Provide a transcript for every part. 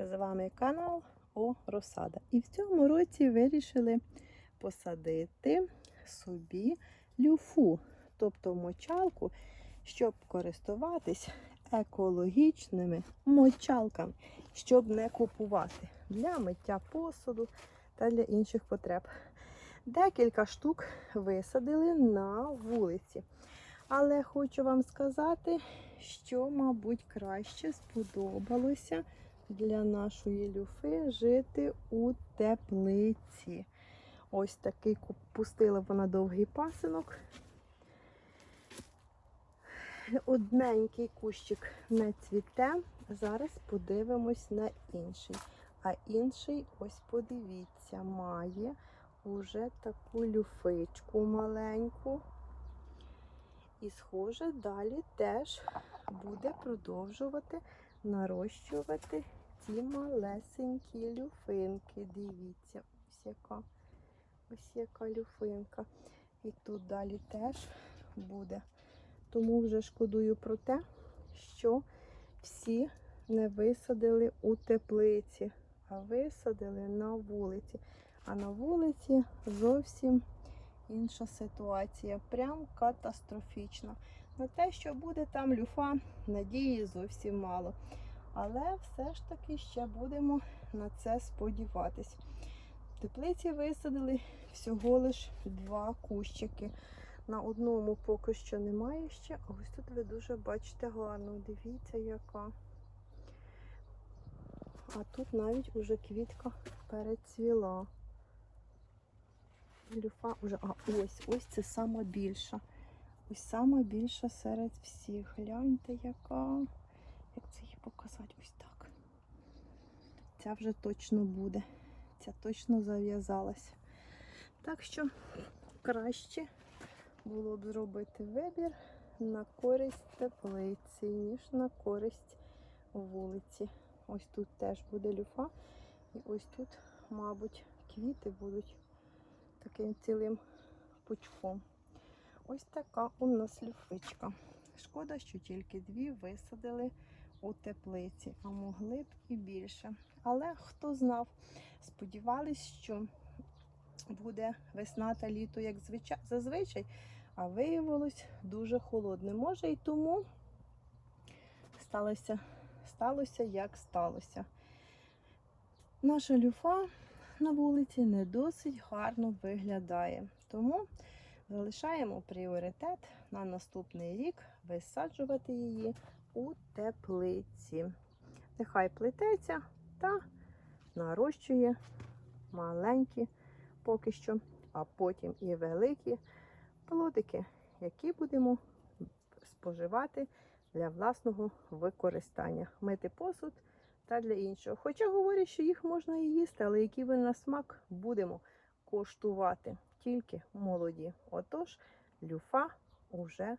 З вами канал О Розсада. І в цьому році вирішили посадити собі люфу, тобто мочалку, щоб користуватись екологічними мочалками, щоб не купувати для миття посуду та для інших потреб. Декілька штук висадили на вулиці. Але хочу вам сказати, що, мабуть, краще сподобалося для нашої люфи жити у теплиці. Ось такий пустила вона довгий пасинок. Одненький кущик не цвіте. Зараз подивимось на інший. А інший, ось подивіться, має уже таку люфичку маленьку. І, схоже, далі теж буде продовжувати нарощувати ці малесенькі люфинки. Дивіться, ось яка, ось яка люфинка. І тут далі теж буде. Тому вже шкодую про те, що всі не висадили у теплиці, а висадили на вулиці. А на вулиці зовсім інша ситуація. Прям катастрофічна. На те, що буде там люфа, надії зовсім мало. Але все ж таки ще будемо на це сподіватись. В теплиці висадили всього лиш два кущики. На одному поки що немає ще, а ось тут ви дуже бачите гарно. Дивіться, яка. А тут навіть уже квітка перецвіла. Люфа вже, а ось, ось це сама більша. Ось сама більша серед всіх. Гляньте, яка. Як це її показати? Ось так. Ця вже точно буде. Ця точно зав'язалась. Так що краще було б зробити вибір на користь теплиці, ніж на користь вулиці. Ось тут теж буде люфа. І ось тут, мабуть, квіти будуть таким цілим пучком. Ось така у нас люфичка. Шкода, що тільки дві висадили у теплиці, а могли б і більше. Але хто знав, сподівались, що буде весна та літо, як зазвичай, а виявилось дуже холодне. Може і тому сталося, сталося як сталося. Наша люфа на вулиці не досить гарно виглядає. Тому залишаємо пріоритет на наступний рік висаджувати її у теплиці. Нехай плететься та нарощує маленькі поки що, а потім і великі плодики, які будемо споживати для власного використання. Мити посуд та для іншого. Хоча говорять, що їх можна і їсти, але які ви на смак будемо коштувати тільки молоді. Отож, люфа вже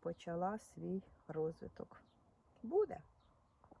почала свій розвиток. Буде.